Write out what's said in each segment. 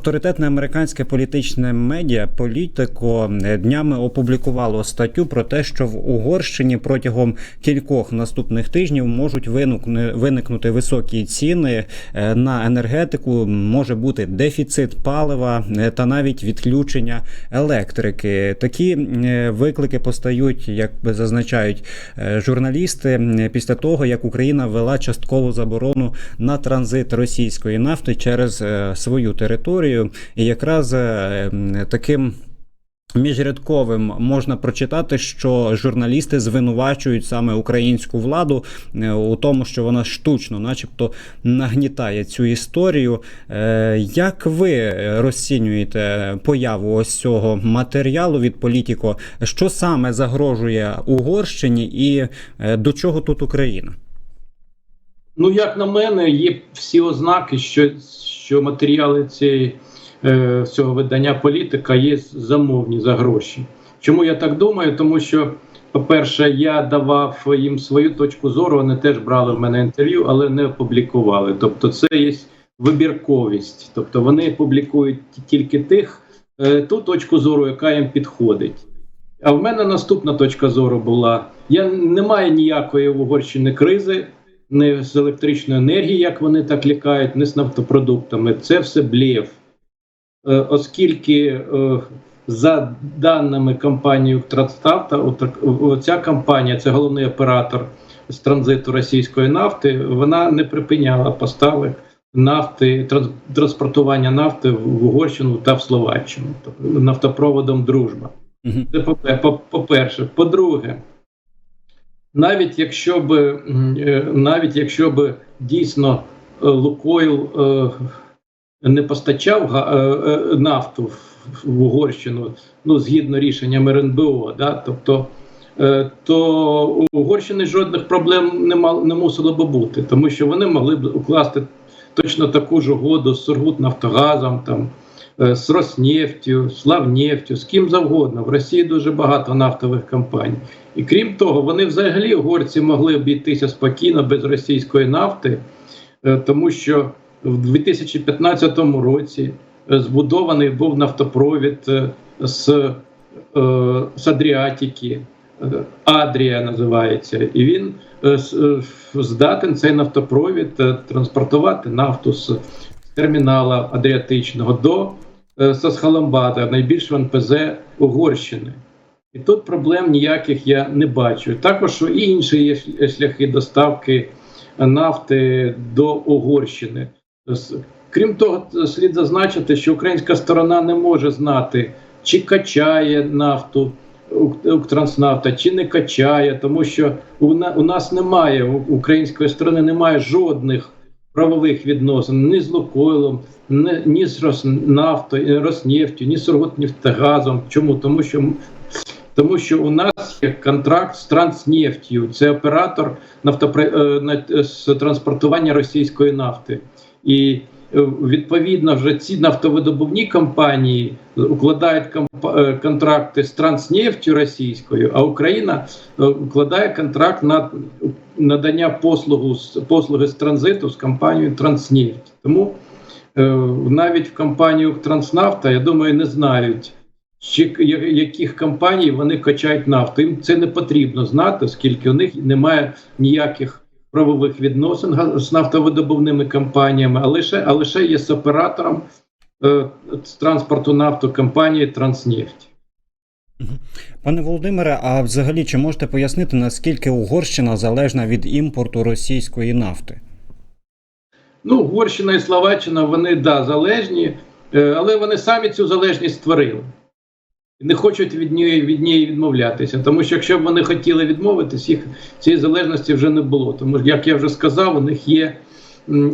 Авторитетне американське політичне медіа Політико днями опублікувало статтю про те, що в Угорщині протягом кількох наступних тижнів можуть виникнути високі ціни е, на енергетику, може бути дефіцит палива е, та навіть відключення електрики. Такі е, виклики постають, як зазначають журналісти, після того як Україна ввела часткову заборону на транзит російської нафти через свою територію. І якраз е, таким. Міжрядковим можна прочитати, що журналісти звинувачують саме українську владу е, у тому, що вона штучно, начебто, нагнітає цю історію. Е, Як ви розцінюєте появу ось цього матеріалу від політико? Що саме загрожує Угорщині і до чого тут Україна? Ну, як на мене, є всі ознаки, що, що матеріали цієї, е, цього видання політика є замовні за гроші. Чому я так думаю? Тому що, по-перше, я давав їм свою точку зору, вони теж брали в мене інтерв'ю, але не опублікували. Тобто, це є вибірковість. Тобто вони публікують тільки тих е, ту точку зору, яка їм підходить. А в мене наступна точка зору була: я немає ніякої в Угорщині кризи не з електричної енергії, як вони так лякають, не з нафтопродуктами. Це все блєв. Е, оскільки е, за даними компанії Укртранстафта, ця компанія, це головний оператор з транзиту російської нафти, вона не припиняла поставок нафти, транс- транспортування нафти в Угорщину та в Словаччину, тобто нафтопроводом Дружба. Це по- по- по-перше. По-друге, навіть якщо б е, навіть якщо б дійсно е, Лукойл е, не постачав нафту в- Угорщину, ну згідно рішенням РНБО, да, тобто, то у Угорщини жодних проблем не мал не мусило би бути, тому що вони могли б укласти точно таку ж угоду з Сургутнафтогазом, там е, з Роснефтю, Славнефтю, з ким завгодно. В Росії дуже багато нафтових компаній. І крім того, вони взагалі угорці могли обійтися спокійно без російської нафти, е, тому що в 2015 році е, збудований був нафтопровід е, з, е, з Адріатики, е, Адрія називається, і він е, е, здатен цей нафтопровід е, транспортувати нафту з термінала Адріатичного до е, Сасхаламбада, найбільшого НПЗ Угорщини. І тут проблем ніяких я не бачу. Також і інші є шляхи доставки нафти до Угорщини. Крім того, слід зазначити, що українська сторона не може знати, чи качає нафту Ук- Укртранснафта, чи не качає, тому що у нас немає у української сторони немає жодних правових відносин ні з Лукойлом, ні, з Роснафтою, Роснефтю, ні з Сургутнефтегазом. Чому? Тому що тому що у нас є контракт з Транснефтю, це оператор нафтопри... е, на- з транспортування російської нафти. І е, відповідно вже ці нафтовидобувні компанії укладають е, контракти з Транснефтю російською, а Україна е, укладає контракт на надання послугу послуги з транзиту з компанією Транснефть. Тому е, навіть в компанії Транснафта, я думаю, не знають. Чи яких компаній вони качають нафту. Їм це не потрібно знати, оскільки у них немає ніяких правових відносин з нафтовидобувними компаніями, а лише, а лише є з оператором е, з транспорту нафту компанії Транснефть. Пане Володимире, а взагалі чи можете пояснити, наскільки Угорщина залежна від імпорту російської нафти? Ну, Угорщина і Словаччина вони да, залежні, е, але вони самі цю залежність створили. Не хочуть від неї, від неї відмовлятися. Тому що якщо б вони хотіли відмовитись, їх цієї залежності вже не було. Тому як я вже сказав, у них є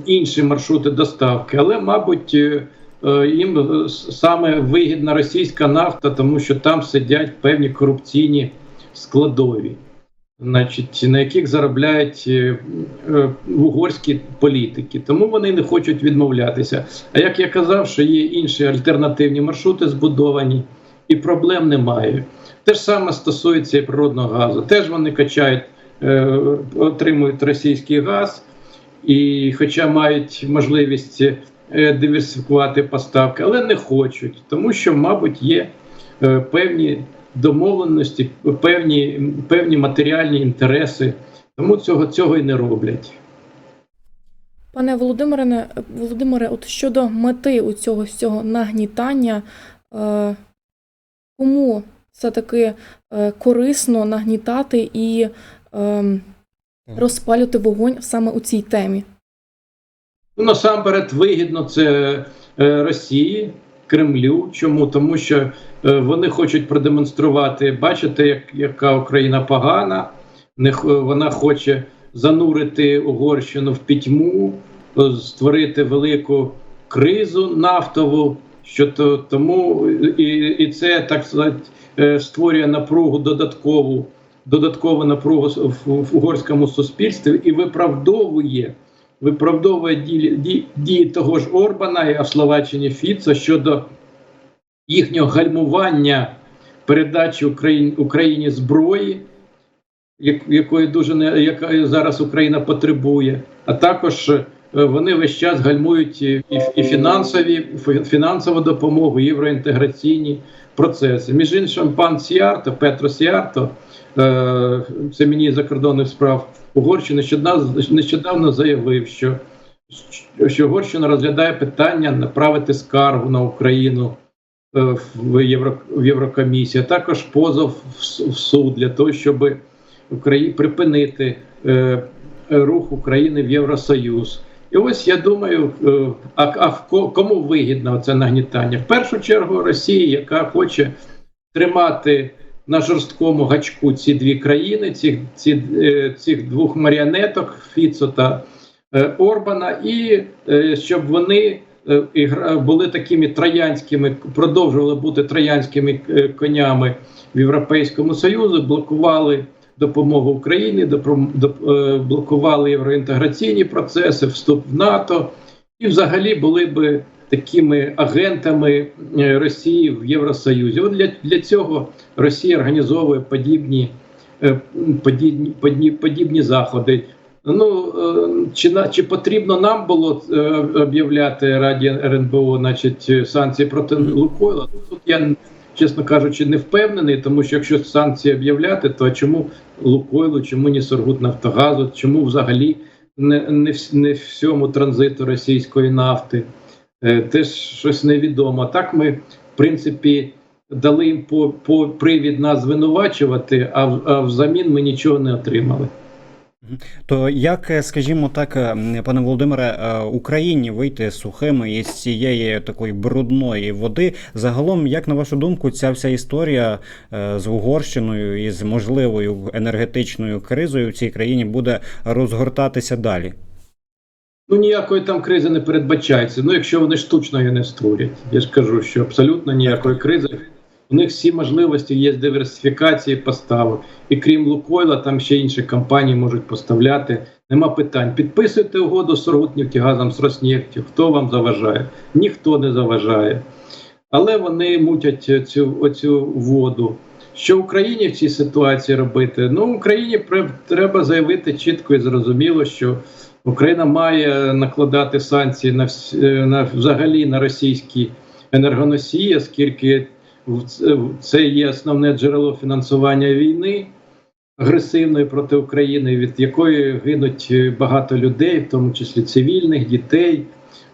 інші маршрути доставки. Але, мабуть, е, е, їм е, саме вигідна російська нафта, тому що там сидять певні корупційні складові значить, на яких заробляють угорські політики. Тому вони не хочуть відмовлятися. А як я казав, що є інші альтернативні маршрути збудовані, і проблем немає. Те ж саме стосується і природного газу. Теж вони качають, е, отримують російський газ, і хоча мають можливість е, диверсифікувати поставки, але не хочуть, тому що, мабуть, є е, певні домовленості, певні, певні матеріальні інтереси, тому цього, цього і не роблять. Пане Володимире, Володимире, от щодо мети у цього всього нагнітання, кому все-таки е, корисно нагнітати і е, розпалювати вогонь саме у цій темі? Ну, насамперед, вигідно це е, Росії, Кремлю. Чому? Тому що е, вони хочуть продемонструвати, бачите, як, яка Україна погана, не, вона хоче занурити Угорщину в пітьму, е, створити велику кризу нафтову. Що то тому і, і це так сказати е, створює напругу додаткову, додаткову напругу в, угорському суспільстві і виправдовує виправдовує дії, дії, дії того ж Орбана і в Словаччині Фіца щодо їхнього гальмування передачі Україні, Україні зброї, якої дуже не яка зараз Україна потребує, а також вони весь час гальмують і, і фінансові фі- фінансову допомогу, євроінтеграційні процеси. Між іншим, пан Сіарто, Петро Сіарто, е, це міністр закордонних справ Угорщини, нещодавно, заявив, що, що Угорщина розглядає питання направити скаргу на Україну е, в, Євро, в Єврокомісію, а також позов в, суд для того, щоб Украї... припинити е, рух України в Євросоюз. І ось я думаю, е, а, а кому вигідно це нагнітання? В першу чергу Росії, яка хоче тримати на жорсткому гачку ці дві країни, ці, ці, е, цих двох маріонеток Фіцо та е, Орбана, і щоб вони були такими троянськими, продовжували бути троянськими конями в Європейському Союзі, блокували допомогу Україні, е, блокували євроінтеграційні процеси, вступ в НАТО, і взагалі були би такими агентами е, Росії в Євросоюзі. От для, для цього Росія організовує подібні, е, подібні, подібні, подібні заходи. Ну чи на чи потрібно нам було об'являти Раді РНБО, значить, санкції проти Лукойла? Ну, Тут я чесно кажучи, не впевнений, тому що якщо санкції об'являти, то чому Лукойлу, чому не Сургутнафтогазу, чому взагалі не, не, не всьому транзиту російської нафти? Теж щось невідомо. Так ми, в принципі, дали їм по, по привід нас звинувачувати, а, а взамін ми нічого не отримали. То як, е, скажімо так, е, пане Володимире, е, Україні вийти сухими із цієї такої брудної води? Загалом, як на вашу думку, ця вся історія з Угорщиною і з можливою енергетичною кризою в цій країні буде розгортатися далі? Ну, ніякої там кризи не передбачається. Ну, якщо вони штучно її не створять. Я ж кажу, що абсолютно ніякої кризи. У них всі можливості є диверсифікації поставок. І крім Лукойла, там ще інші компанії можуть поставляти. Нема питань. Підписуйте угоду з Сургутнефтегазом, з Роснефтю. Хто вам заважає? Ніхто не заважає. Але вони мутять цю оцю воду. Що Україні в цій ситуації робити? Ну, Україні треба заявити чітко і зрозуміло, що Україна має накладати санкції на, е, на взагалі на російські енергоносії, оскільки це- є основне джерело фінансування війни агресивної проти України, від якої гинуть е, багато людей, в тому числі цивільних дітей,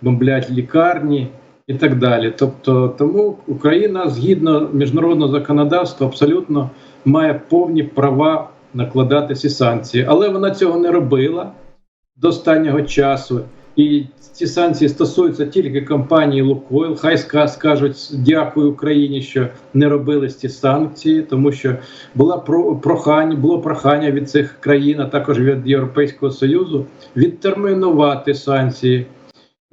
бомблять лікарні і так далі. Тобто, тому Україна згідно міжнародного законодавства абсолютно має повні права накладати ці санкції, але вона цього не робила до останнього часу. І ці санкції стосуються тільки компанії Лукойл. Хай ска- скажуть дякую Україні, що не робили ці санкції, тому що була про прохання, було прохання від цих країн, а також від Європейського Союзу відтермінувати санкції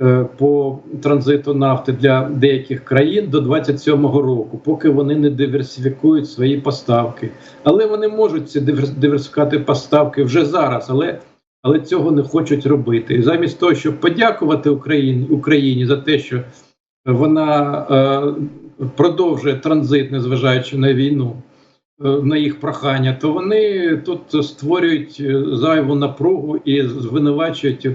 е, по транзиту нафти для деяких країн до 27-го року, поки вони не диверсифікують свої поставки. Але вони можуть ці диверс- диверсифікувати поставки вже зараз, але але цього не хочуть робити. І замість того, щоб подякувати Україні, Україні за те, що вона е, продовжує транзит, незважаючи на війну, на їх прохання, то вони тут створюють е, зайву напругу і звинувачують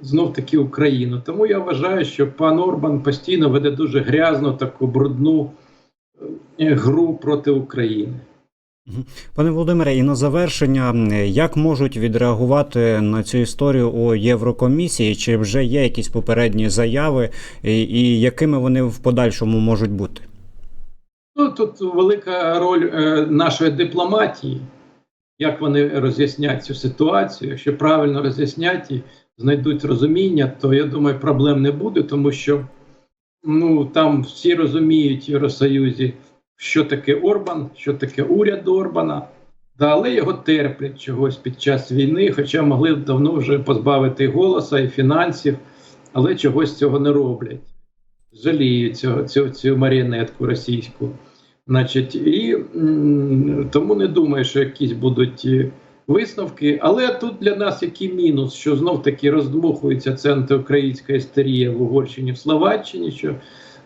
знов таки Україну. Тому я вважаю, що пан Орбан постійно веде дуже грязну таку брудну е, гру проти України. Пане Володимире, і на завершення, як можуть відреагувати на цю історію у Єврокомісії? Чи вже є якісь попередні заяви, і, і якими вони в подальшому можуть бути? Ну, тут велика роль е, нашої дипломатії, як вони роз'яснять цю ситуацію. Якщо правильно роз'яснять і знайдуть розуміння, то я думаю, проблем не буде, тому що ну, там всі розуміють в Євросоюзі, що таке Орбан, що таке уряд Орбана. Да, але його терплять чогось під час війни, хоча могли давно вже позбавити і голоса і фінансів, але чогось цього не роблять. Жаліють цього, цю, цю маріонетку російську. Значить, і тому не думаю, що якісь будуть е, висновки. Але тут для нас який мінус, що знов таки роздмухується ця антиукраїнська істерія в Угорщині в Словаччині, що,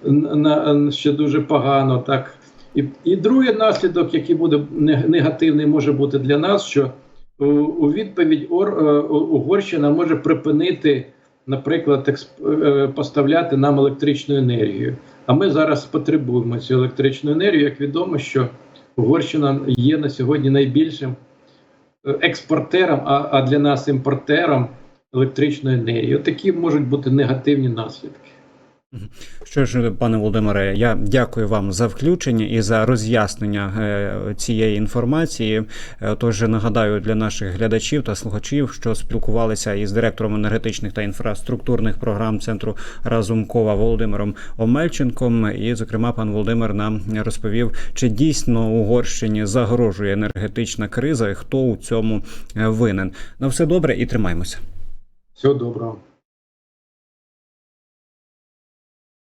на, що дуже погано. так. І, і другий наслідок, який буде негативний, може бути для нас, що у, відповідь е, Угорщина може припинити, наприклад, е, поставляти нам електричну енергію. А ми зараз потребуємо цю електричну енергію. Як відомо, що Угорщина є на сьогодні найбільшим е, експортером, а, для нас імпортером електричної енергії. Такі можуть бути негативні наслідки. Що ж, пане Володимире, я дякую вам за включення і за роз'яснення е, цієї інформації. Е, Тож нагадаю для наших глядачів та слухачів, що спілкувалися із директором енергетичних та інфраструктурних програм центру Разумкова Володимиром Омельченком. І, зокрема, пан Володимир нам розповів, чи дійсно Угорщині загрожує енергетична криза і хто у цьому е, винен. На все добре і тримаймося. Всього доброго.